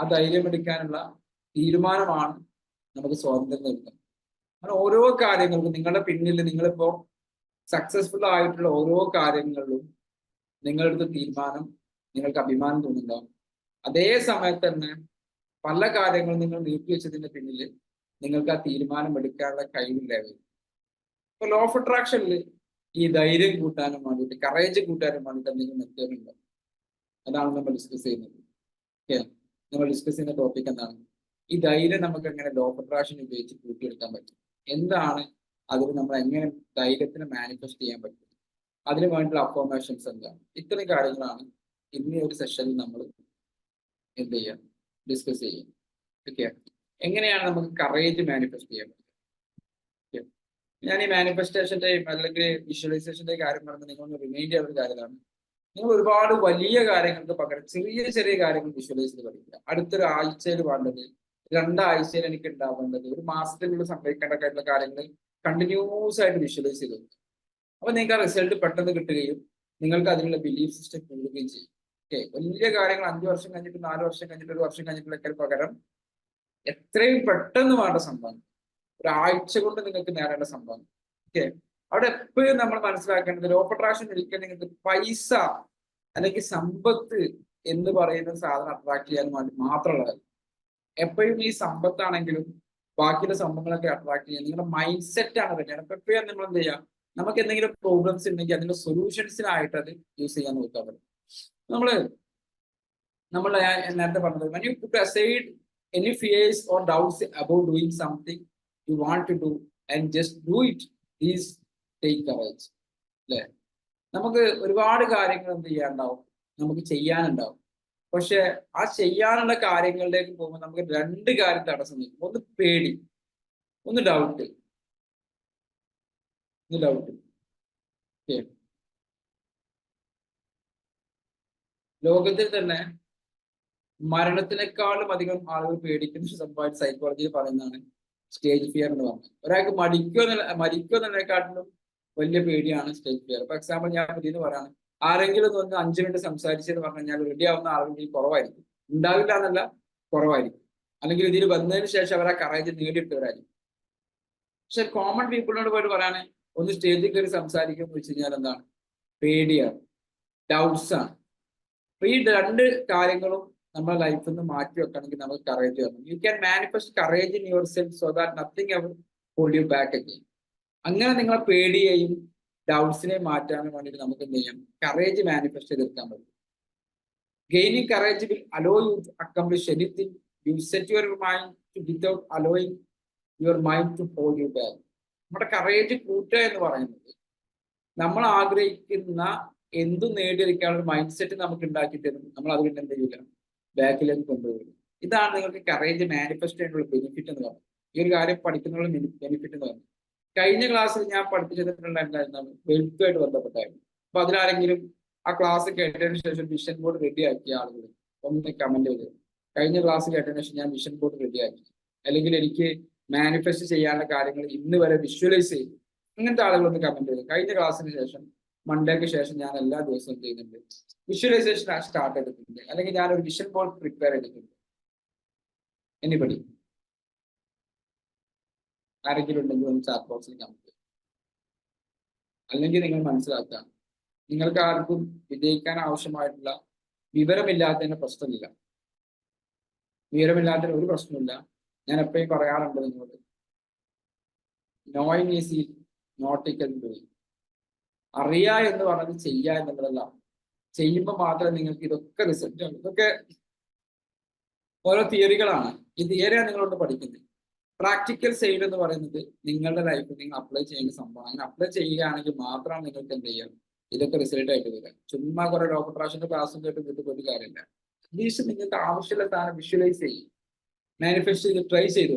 ആ ധൈര്യം എടുക്കാനുള്ള തീരുമാനമാണ് നമുക്ക് സ്വാതന്ത്ര്യം നൽകുന്നത്. അങ്ങനെ ഓരോ കാര്യങ്ങൾക്കും നിങ്ങളുടെ പിന്നിൽ നിങ്ങളിപ്പോ സക്സസ്ഫുൾ ആയിട്ടുള്ള ഓരോ കാര്യങ്ങളിലും നിങ്ങളെടുത്ത തീരുമാനം നിങ്ങൾക്ക് അഭിമാനം തോന്നുന്നുണ്ടാവും. അതേ സമയത്ത് തന്നെ പല കാര്യങ്ങളും നിങ്ങൾ നീട്ടി വെച്ചതിന്റെ പിന്നിൽ നിങ്ങൾക്ക് ആ തീരുമാനം എടുക്കാനുള്ള കഴിവില്ല ഇപ്പൊ ലോ ഓഫ് അട്രാക്ഷനിൽ ഈ ധൈര്യം കൂട്ടാനും വേണ്ടിയിട്ട് കറേജ് കൂട്ടാനും വേണ്ടിയിട്ട് എന്തെങ്കിലും മെത്തേഡ് ഉണ്ടോ? അതാണ് നമ്മൾ ഡിസ്കസ് ചെയ്യുന്നത്. ഓക്കെ നമ്മൾ ഡിസ്കസ് ചെയ്യുന്ന ടോപ്പിക് എന്താണ്? ഈ ധൈര്യം നമുക്ക് എങ്ങനെ ലോ ഓഫ് ഉപയോഗിച്ച് കൂട്ടിയെടുക്കാൻ പറ്റും? എന്താണ് അതിൽ നമ്മൾ എങ്ങനെ ധൈര്യത്തിന് മാനിഫെസ്റ്റ് ചെയ്യാൻ പറ്റും? അതിന് വേണ്ടിയുള്ള അഫോർമേഷൻസ് എന്താണ്? ഇത്രയും കാര്യങ്ങളാണ് ഇന്ന് ഒരു സെഷനിൽ നമ്മൾ എന്ത് ചെയ്യുക? ഡിസ്കസ് ചെയ്യും ഓക്കെ എങ്ങനെയാണ് നമുക്ക് കറേജ് മാനിഫെസ്റ്റ് ചെയ്യാൻ പറ്റുക? ഞാൻ ഈ മാനിഫെസ്റ്റേഷന്റെ അല്ലെങ്കിൽ വിഷ്വലൈസേഷന്റെ കാര്യം പറഞ്ഞ് നിങ്ങളൊന്ന് റിമൈൻഡ് ചെയ്യാൻ ഒരു കാര്യമാണ്. നിങ്ങൾ ഒരുപാട് വലിയ കാര്യങ്ങൾക്ക് പകരം ചെറിയ ചെറിയ കാര്യങ്ങൾ വിഷ്വലൈസ് ചെയ്ത് പഠിക്കുക. അടുത്തൊരു ആഴ്ചയിൽ വേണ്ടത് രണ്ടാഴ്ചയിൽ എനിക്ക് ഉണ്ടാവേണ്ടത് ഒരു മാസത്തിനുള്ളിൽ സംഭവിക്കേണ്ട ആയിട്ടുള്ള കാര്യങ്ങൾ കണ്ടിന്യൂസ് ആയിട്ട് വിഷ്വലൈസ് ചെയ്ത് വെക്കുക അപ്പൊ നിങ്ങൾക്ക് ആ റിസൾട്ട് പെട്ടെന്ന് കിട്ടുകയും നിങ്ങൾക്ക് അതിനുള്ള ബിലീഫ് സിസ്റ്റം കൂടുകയും ചെയ്യും. ഓക്കെ വലിയ കാര്യങ്ങൾ അഞ്ചു വർഷം കഴിഞ്ഞിട്ട് നാല് വർഷം കഴിഞ്ഞിട്ട് ഒരു വർഷം കഴിഞ്ഞിട്ടൊക്കെ പകരം എത്രയും പെട്ടെന്ന് വേണ്ട സംഭവം. ഒരാഴ്ച കൊണ്ട് നിങ്ങൾക്ക് നേടേണ്ട സംഭവം. ഓക്കെ അവിടെ എപ്പോഴും നമ്മൾ മനസ്സിലാക്കേണ്ടത് ലോ അട്രാക്ഷൻ ഒരിക്കലും നിങ്ങൾക്ക് പൈസ അല്ലെങ്കിൽ സമ്പത്ത് എന്ന് പറയുന്ന സാധനം അട്രാക്ട് ചെയ്യാൻ വേണ്ടി മാത്രമുള്ളത് എപ്പോഴും ഈ സമ്പത്താണെങ്കിലും ബാക്കിയുള്ള സംഭവങ്ങളൊക്കെ അട്രാക്ട് ചെയ്യാൻ നിങ്ങളുടെ മൈൻഡ് സെറ്റ് ആണ് പറ്റുക എപ്പോഴും നിങ്ങൾ എന്ത് ചെയ്യാം? നമുക്ക് എന്തെങ്കിലും പ്രോബ്ലംസ് ഉണ്ടെങ്കിൽ അതിന്റെ സൊല്യൂഷൻസിനായിട്ട് അത് യൂസ് ചെയ്യാൻ നോക്കാൻ പറ്റും. നമ്മൾ നമ്മൾ നേരത്തെ പറഞ്ഞത് when you aside any fears or doubts about doing something you want to do and just do it is take courage. അല്ലെ? നമുക്ക് ഒരുപാട് കാര്യങ്ങൾ എന്ത് ചെയ്യാനുണ്ടാവും? നമുക്ക് ചെയ്യാനുണ്ടാവും. പക്ഷെ ആ ചെയ്യാനുള്ള കാര്യങ്ങളിലേക്ക് പോകുമ്പോൾ നമുക്ക് രണ്ട് കാര്യം തടസ്സം നിൽക്കും. ഒന്ന് പേടി. ഒന്ന് ഡൗട്ട് ഒന്ന് ഡൗട്ട് ലോകത്തിൽ തന്നെ മരണത്തിനേക്കാളും അധികം ആളുകൾ പേടിക്കുന്ന സംഭവമായിട്ട് സൈക്കോളജിയിൽ പറയുന്നതാണ്. സ്റ്റേജ് ഫിയർ എന്ന് പറഞ്ഞത് ഒരാൾക്ക് മടിക്കോ മരിക്കോ എന്നതിനെക്കാട്ടിലും വലിയ പേടിയാണ് സ്റ്റേജ് ഫിയർ ഫോർ എക്സാമ്പിൾ ഞാൻ പുതിയത് പറയാണ് ആരെങ്കിലും ഒന്ന് അഞ്ചു മിനിറ്റ് സംസാരിച്ചെന്ന് പറഞ്ഞു കഴിഞ്ഞാൽ റെഡി ആവുന്ന ആളുകൾ കുറവായിരിക്കും. ഉണ്ടാവില്ല എന്നല്ല കുറവായിരിക്കും. അല്ലെങ്കിൽ ഇതിൽ വന്നതിന് ശേഷം അവർ ആ കറേജ് നേടിയെടുത്തവരായിരിക്കും പക്ഷെ കോമൺ പീപ്പിളിനോട് പോയിട്ട് പറയാനേ ഒന്ന് സ്റ്റേജിൽ കയറി എന്ന് വെച്ച് കഴിഞ്ഞാൽ എന്താണ്? പേടിയാണ്. ഡൗട്ട്സ് ആണ്. അപ്പൊ ഈ രണ്ട് കാര്യങ്ങളും നമ്മുടെ ലൈഫിൽ നിന്ന് മാറ്റി വെക്കണമെങ്കിൽ നമ്മൾ കറേജ് വരണം you can manifest courage in your self so that nothing ever hold you back again അങ്ങനെ നിങ്ങളെ പേടിയെയും ഡൗട്ട്സിനെ മാറ്റാൻ വേണ്ടിയിട്ട് നമുക്ക് എന്ത് ചെയ്യാം? കറേജ് മാനിഫെസ്റ്റ് ചെയ്തെടുക്കാൻ പറ്റും. Gaining courage will allow you to accomplish anything you set your mind to without allowing your mind to hold you back നമ്മുടെ കറേജ് കൂട്ടുക എന്ന് പറയുന്നത് നമ്മൾ ആഗ്രഹിക്കുന്ന എന്തു നേടിയെടുക്കാനുള്ള മൈൻഡ് സെറ്റ് നമുക്ക് ഉണ്ടാക്കി തരും നമ്മൾ അതുകൊണ്ട് എന്ത് ചെയ്യില്ല ബാക്കിലേക്ക് കൊണ്ടുപോകും. ഇതാണ് നിങ്ങൾക്ക് കറേജ് മാനിഫെസ്റ്റ് ചെയ്യാനുള്ള ബെനിഫിറ്റ് എന്ന് പറയുന്നത്. ഈ ഒരു കാര്യം പഠിക്കുന്നതിനുള്ള ബെനിഫിറ്റ് എന്ന് പറയുന്നത്. കഴിഞ്ഞ ക്ലാസ്സിൽ ഞാൻ പഠിപ്പിച്ചിട്ടുള്ള എന്തായിരുന്നു വെൽത്തുമായിട്ട് ബന്ധപ്പെട്ടായിരുന്നു. അപ്പൊ അതിലാരെങ്കിലും ആ ക്ലാസ് കേട്ടതിന് ശേഷം വിഷൻ ബോർഡ് റെഡിയാക്കിയ ആളുകൾ ഒന്ന് കമന്റ് ചെയ്ത്. കഴിഞ്ഞ ക്ലാസ് കേട്ടതിന് ശേഷം ഞാൻ വിഷൻ ബോർഡ് റെഡിയാക്കി അല്ലെങ്കിൽ എനിക്ക് മാനിഫെസ്റ്റ് ചെയ്യാനുള്ള കാര്യങ്ങൾ ഇന്ന് വരെ വിഷ്വലൈസ് ചെയ്തു. അങ്ങനത്തെ ആളുകൾ ഒന്ന് കമന്റ് ചെയ്തു. കഴിഞ്ഞ ക്ലാസ്സിന് ശേഷം മൺഡേക്ക് ശേഷം ഞാൻ എല്ലാ ദിവസവും ചെയ്യുന്നുണ്ട്? വിഷ്വലൈസേഷൻ സ്റ്റാർട്ട് ചെയ്തിട്ടുണ്ട്. അല്ലെങ്കിൽ ഞാൻ ഒരു വിഷൻ ബോർഡ് പ്രിപ്പയർ ചെയ്തിട്ടുണ്ട്. എനിബഡി ആരെങ്കിലും ഉണ്ടെങ്കിൽ ഒന്ന് ചാറ്റ് ബോക്സിൽ കമന്റ് അല്ലെങ്കിൽ നിങ്ങൾ മനസ്സിലാക്കുക നിങ്ങൾക്ക് ആർക്കും വിജയിക്കാൻ ആവശ്യമായിട്ടുള്ള വിവരമില്ലാത്തതിന് പ്രശ്നമില്ല. വിവരമില്ലാത്തതിന് ഒരു പ്രശ്നമില്ല ഞാൻ എപ്പോഴും പറയാറുണ്ട് നിങ്ങളോട് നോയിങ് ഈസ് ഈ നോട്ട് ഇക്കൽ ഡൂയിങ് അറിയാ എന്ന് പറഞ്ഞത് ചെയ്യുക എന്നുള്ളതല്ല. ചെയ്യുമ്പോൾ മാത്രമേ നിങ്ങൾക്ക് ഇതൊക്കെ റിസൾട്ട് ഇതൊക്കെ ഓരോ തിയറികളാണ് ഈ തിയറിയാണ് നിങ്ങളോട് പഠിക്കുന്നത്? പ്രാക്ടിക്കൽ സൈഡ് എന്ന് പറയുന്നത് നിങ്ങളുടെ ലൈഫിൽ നിങ്ങൾ അപ്ലൈ ചെയ്യുന്ന സംഭവം. അങ്ങനെ അപ്ലൈ ചെയ്യുകയാണെങ്കിൽ മാത്രമാണ് നിങ്ങൾക്ക് എന്ത് ചെയ്യാം? ഇതൊക്കെ റിസൾട്ട് ആയിട്ട് വരിക. ചുമ്മാ കുറെ പ്രാവശ്യം ക്ലാസ്സും കേട്ട് കിട്ടും ഒരു കാര്യമില്ല. അറ്റ്ലീസ്റ്റ് നിങ്ങൾക്ക് ആവശ്യമുള്ള സാധനം വിഷ്വലൈസ് ചെയ്യും. മാനിഫെസ്റ്റ് ചെയ്ത് ട്രൈ ചെയ്തു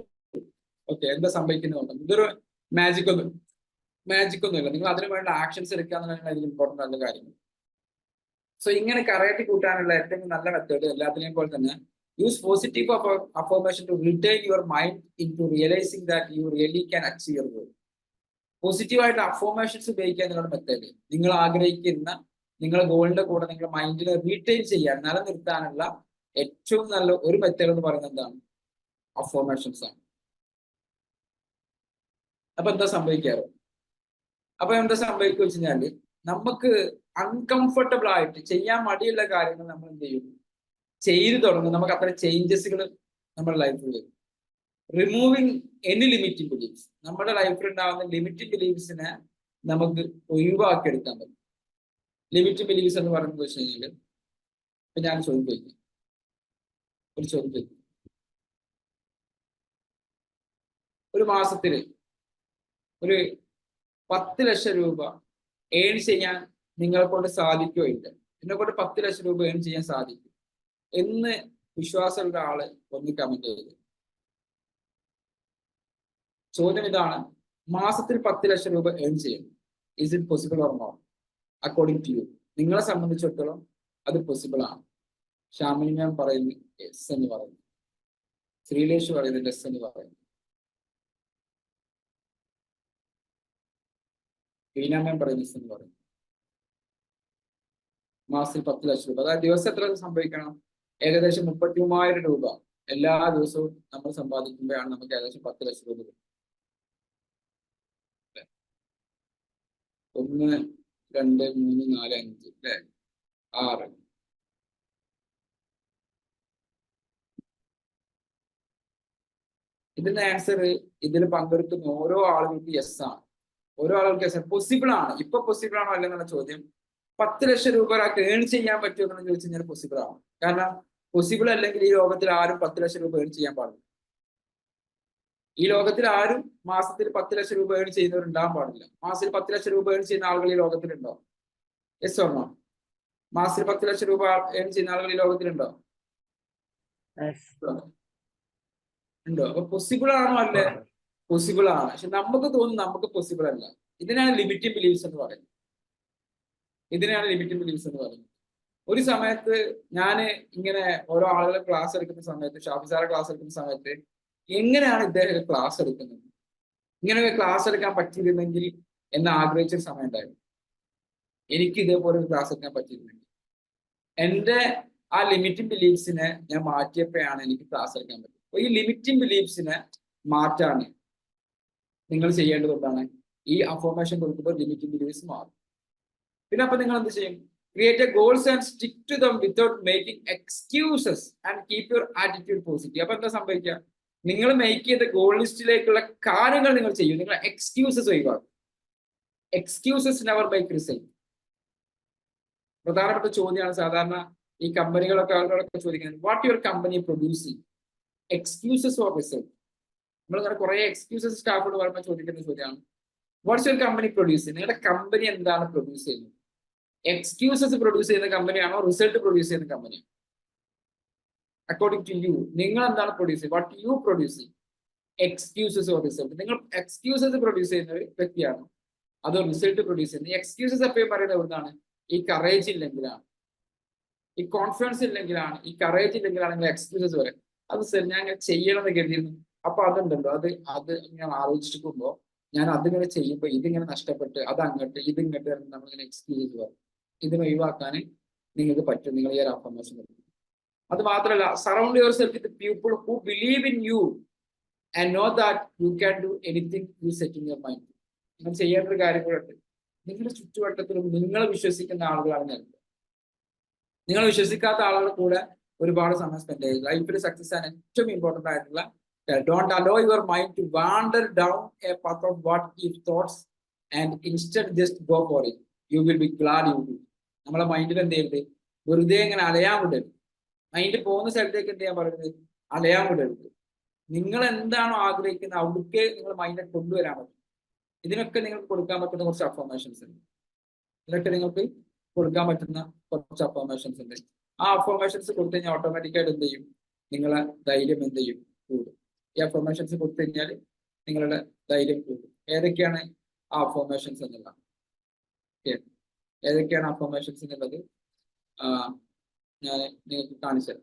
ഓക്കെ എന്താ സംഭവിക്കുന്നുണ്ട് ഇതൊരു മാജിക് ഒന്നും മാജിക് ഒന്നുമില്ല നിങ്ങൾ അതിന് വേണ്ട ആക്ഷൻസ് എടുക്കുക എന്നുള്ളതാണ് ഇതിൽ ഇമ്പോർട്ടന്റ് ആയിട്ടുള്ള കാര്യങ്ങൾ. സോ ഇങ്ങനെ കറയറ്റി കൂട്ടാനുള്ള ഏറ്റവും നല്ല മെത്തേഡ് എല്ലാത്തിനെയും പോലെ തന്നെ use positive affirmation to return your mind into realising that you really can achieve your goal പോസിറ്റീവായിട്ട് അഫോർമേഷൻസ് ഉപയോഗിക്കുക എന്നുള്ള മെത്തേഡ്. നിങ്ങൾ ആഗ്രഹിക്കുന്ന നിങ്ങളുടെ ഗോളിന്റെ കൂടെ നിങ്ങളുടെ മൈൻഡിനെ റീറ്റെയിൻ ചെയ്യാൻ നിലനിർത്താനുള്ള ഏറ്റവും നല്ല ഒരു മെത്തേഡ് എന്ന് പറയുന്നത് എന്താണ്? അഫോർമേഷൻസ് ആണ്. അപ്പൊ എന്താ സംഭവിക്കാറ്? അപ്പൊ എന്താ സംഭവിക്കുക വെച്ച് കഴിഞ്ഞാൽ നമുക്ക് അൺകംഫർട്ടബിൾ ആയിട്ട് ചെയ്യാൻ മടിയുള്ള കാര്യങ്ങൾ നമ്മൾ എന്ത് ചെയ്യും? ചെയ്തു തുടങ്ങും. നമുക്ക് അത്ര ചേഞ്ചസുകൾ നമ്മുടെ ലൈഫിൽ വരും റിമൂവിങ് എനി ലിമിറ്റിംഗ് ബിലീഫ്സ് നമ്മുടെ ലൈഫിൽ ഉണ്ടാകുന്ന ലിമിറ്റിംഗ് ബിലീഫ്സിനെ നമുക്ക് ഒഴിവാക്കി എടുക്കാൻ പറ്റും. ലിമിറ്റിംഗ് ബിലീഫ്സ് എന്ന് പറയുന്നത് വെച്ച് കഴിഞ്ഞാൽ ഇപ്പൊ ഞാൻ ചോദ്യം ചോദിക്കും ഒരു ചോദ്യം ചോദിക്കും. ഒരു മാസത്തിൽ ഒരു പത്ത് ലക്ഷം രൂപ ഏൺ ചെയ്യാൻ നിങ്ങളെ കൊണ്ട് സാധിക്കുമോ ഇല്ല? എന്നെ കൊണ്ട് പത്ത് ലക്ഷം രൂപ ഏൺ ചെയ്യാൻ സാധിക്കും. എന്ന് വിശ്വാസമുള്ള ആൾ ഒന്ന് കമന്റ് ചെയ്ത്. ചോദ്യം ഇതാണ് മാസത്തിൽ പത്ത് ലക്ഷം രൂപ ഏൺ ചെയ്യണം is it possible or not according to you നിങ്ങളെ സംബന്ധിച്ചിടത്തോളം അത് പോസിബിൾ ആണ്. ഷാമിനി ഞാൻ പറയുന്നു എസ് എന്ന് പറയുന്നു. ശ്രീലേഷ് പറയുന്നത് എസ് എന്ന് പറയുന്നു. മാം പറയുന്നു എസ് എന്ന് പറയുന്നു. മാസത്തിൽ പത്ത് ലക്ഷം രൂപ. അതായത് ദിവസം എത്ര സംഭവിക്കണം? ഏകദേശം മുപ്പത്തി മൂവായിരം രൂപ എല്ലാ ദിവസവും നമ്മൾ സമ്പാദിക്കുമ്പോഴാണ് നമുക്ക് ഏകദേശം പത്ത് ലക്ഷം രൂപ ഒന്ന് രണ്ട് മൂന്ന് നാല് അഞ്ച് അല്ലെ? ആറ്. ഇതിന്റെ ആൻസർ ഇതിൽ പങ്കെടുക്കുന്ന ഓരോ ആളുകൾക്ക് യെസ് ആണ്. ഓരോ ആളുകൾക്ക് യെസ് പോസിബിൾ ആണ്. ഇപ്പൊ പോസിബിൾ ആണോ അല്ലെന്നുള്ള ചോദ്യം പത്ത് ലക്ഷം രൂപ ഒരാൾക്ക് ഏൺ ചെയ്യാൻ പറ്റുമോ എന്ന് ചോദിച്ചു കഴിഞ്ഞാൽ പോസിബിൾ ആണ്. കാരണം പോസിബിൾ അല്ലെങ്കിൽ ഈ ലോകത്തിൽ ആരും പത്ത് ലക്ഷം രൂപ ഏൺ ചെയ്യാൻ പാടില്ല. ഈ ലോകത്തിൽ ആരും മാസത്തിൽ പത്ത് ലക്ഷം രൂപ ഏൺ ചെയ്യുന്നവരുണ്ടാകാൻ പാടില്ല. മാസത്തിൽ പത്ത് ലക്ഷം രൂപ ഏൺ ചെയ്യുന്ന ആളുകൾ ഈ ലോകത്തിലുണ്ടോ? എസ് ഓർണോ മാസത്തിൽ പത്ത് ലക്ഷം രൂപ ഏൺ ചെയ്യുന്ന ആളുകൾ ഈ ലോകത്തിലുണ്ടോ ഉണ്ടോ? അപ്പൊ പോസിബിൾ ആണോ അല്ലേ? പോസിബിൾ ആണ്. പക്ഷെ നമുക്ക് തോന്നുന്നു നമുക്ക് പോസിബിൾ അല്ല. ഇതിനാണ് ലിമിറ്റിംഗ് ബിലീവ്സ് എന്ന് പറയുന്നത്. ഇതിനാണ് ലിമിറ്റിംഗ് ബിലീവ്സ് എന്ന് പറയുന്നത്. ഒരു സമയത്ത് ഞാൻ ഇങ്ങനെ ഓരോ ആളുകളെ ക്ലാസ് എടുക്കുന്ന സമയത്ത് ഷാഫി സാറെ ക്ലാസ് എടുക്കുന്ന സമയത്ത് എങ്ങനെയാണ് ഇദ്ദേഹം ക്ലാസ് എടുക്കുന്നത്? ഇങ്ങനെ ക്ലാസ് എടുക്കാൻ പറ്റിയിരുന്നെങ്കിൽ എന്ന് ആഗ്രഹിച്ച സമയം ഉണ്ടായിരുന്നു. എനിക്ക് ഇതേപോലെ ഒരു ക്ലാസ് എടുക്കാൻ പറ്റിയിരുന്നെങ്കിൽ. എന്റെ ആ ലിമിറ്റിംഗ് ബിലീഫ്സിനെ ഞാൻ മാറ്റിയപ്പോഴാണ് എനിക്ക് ക്ലാസ് എടുക്കാൻ പറ്റും അപ്പൊ ഈ ലിമിറ്റിംഗ് ബിലീഫ്സിനെ മാറ്റാണ് നിങ്ങൾ ചെയ്യേണ്ടതുകൊണ്ടാണ് ഈ അഫോർമേഷൻ കൊടുക്കുമ്പോൾ ലിമിറ്റിംഗ് ബിലീഫ്സ് മാറും പിന്നെ അപ്പൊ നിങ്ങൾ എന്ത് ചെയ്യും? Create goals and stick to them without making excuses and keep your attitude positive അപ്പൊ എന്താ സംഭവിക്കുക? നിങ്ങൾ മേക്ക് ചെയ്ത ഗോൾ ലിസ്റ്റിലേക്കുള്ള കാര്യങ്ങൾ നിങ്ങൾ ചെയ്യും. നിങ്ങൾ എക്സ്ക്യൂസസ് ഒഴിവാക്കും. എക്സ്ക്യൂസസ് നെവർ ബൈക്ക് റിസൈൻ പ്രധാനപ്പെട്ട ചോദ്യമാണ് സാധാരണ ഈ കമ്പനികളൊക്കെ ആളുകളൊക്കെ ചോദിക്കുന്നത് what your company producing excuses or resign നമ്മളിങ്ങനെ കുറെ എക്സ്ക്യൂസസ് സ്റ്റാഫോട് പറയുമ്പോൾ ചോദിക്കുന്ന ചോദ്യമാണ്. വാട്ട്സ് യുവർ കമ്പനി പ്രൊഡ്യൂസ് നിങ്ങളുടെ കമ്പനി എന്താണ് പ്രൊഡ്യൂസ് ചെയ്യുന്നത്? എക്സ്ക്യൂസസ് പ്രൊഡ്യൂസ് ചെയ്യുന്ന കമ്പനിയാണോ റിസൾട്ട് പ്രൊഡ്യൂസ് ചെയ്യുന്ന കമ്പനിയാണോ അക്കോർഡിംഗ് ടു യു നിങ്ങൾ എന്താണ് പ്രൊഡ്യൂസ് ചെയ്യുന്നത് what you produce excuses or result നിങ്ങൾ എക്സ്ക്യൂസസ് പ്രൊഡ്യൂസ് ചെയ്യുന്ന ഒരു വ്യക്തിയാണ്? അതോ റിസൾട്ട് പ്രൊഡ്യൂസ് ചെയ്യുന്നത് എക്സ്ക്യൂസസ് എപ്പോഴും പറയുന്നത് എവിടുന്നാണ്? ഈ കറേജ് ഇല്ലെങ്കിലാണ്. ഈ കോൺഫിഡൻസ് ഇല്ലെങ്കിലാണ്. ഈ കറേജ് ഇല്ലെങ്കിലാണ് നിങ്ങൾ എക്സ്ക്യൂസസ് വരെ അത് സർ ഞാൻ ഇങ്ങനെ ചെയ്യണമെന്ന് കരുതിയിരുന്നു. അപ്പൊ അതുണ്ടല്ലോ. അത് അത് ഞാൻ ആലോചിച്ചിരിക്കുമ്പോ ഞാൻ അതിങ്ങനെ ചെയ്യുമ്പോൾ ഇതിങ്ങനെ നഷ്ടപ്പെട്ട് അത് അങ്ങോട്ട് ഇതിങ്ങോട്ട് നമ്മളിങ്ങനെ എക്സ്ക്യൂസ് പറയും. ഇതിനെ ഒഴിവാക്കാൻ നിങ്ങൾക്ക് പറ്റും. നിങ്ങൾ ഈ ഒരു അഫർമേഷൻ അത് മാത്രമല്ല surround your self with people who believe in you and know that you can do anything you set in your mind നിങ്ങൾ ചെയ്യേണ്ട ഒരു കാര്യം കൂടെ ഉണ്ട്. നിങ്ങളുടെ ചുറ്റുവട്ടത്തിലും നിങ്ങൾ വിശ്വസിക്കുന്ന ആളുകളാണ് ഞാൻ. നിങ്ങൾ വിശ്വസിക്കാത്ത ആളുകളുടെ കൂടെ ഒരുപാട് സമയം സ്പെൻഡ് ചെയ്യുക ലൈഫിൽ സക്സസ് ആണ് ഏറ്റവും ഇമ്പോർട്ടന്റ് ആയിട്ടുള്ള don't allow your mind to wander down a path of what if thoughts and instead just go for it you will be glad you do നമ്മളെ മൈൻഡിൽ എന്ത് ചെയ്യരുത് വെറുതെ ഇങ്ങനെ അലയാൻ വിടരുത്. മൈൻഡ് പോകുന്ന സ്ഥലത്തേക്ക് എന്ത് ചെയ്യാൻ പറയുന്നത് അലയാൻ വിടരുത്. നിങ്ങൾ എന്താണോ ആഗ്രഹിക്കുന്നത് അവിടേക്ക് നിങ്ങൾ മൈൻഡിനെ കൊണ്ടുവരാൻ പറ്റും. ഇതിനൊക്കെ നിങ്ങൾക്ക് കൊടുക്കാൻ പറ്റുന്ന കുറച്ച് അഫോർമേഷൻസ് ഉണ്ട്. ഇതിനൊക്കെ നിങ്ങൾക്ക് കൊടുക്കാൻ പറ്റുന്ന കുറച്ച് അഫോർമേഷൻസ് ഉണ്ട്. ആ അഫോർമേഷൻസ് കൊടുത്തു കഴിഞ്ഞാൽ ഓട്ടോമാറ്റിക്കായിട്ട് എന്ത് ചെയ്യും? നിങ്ങളെ ധൈര്യം എന്ത് ചെയ്യും? കൂടും. ഈ അഫോർമേഷൻസ് കൊടുത്തു കഴിഞ്ഞാൽ നിങ്ങളുടെ ധൈര്യം കൂടും. ഏതൊക്കെയാണ് ആ അഫോർമേഷൻസ് എന്നുള്ള ഏതൊക്കെയാണ് അഫോർമേഷൻസ് എന്നുള്ളത് ഞാൻ നിങ്ങൾക്ക് കാണിച്ചു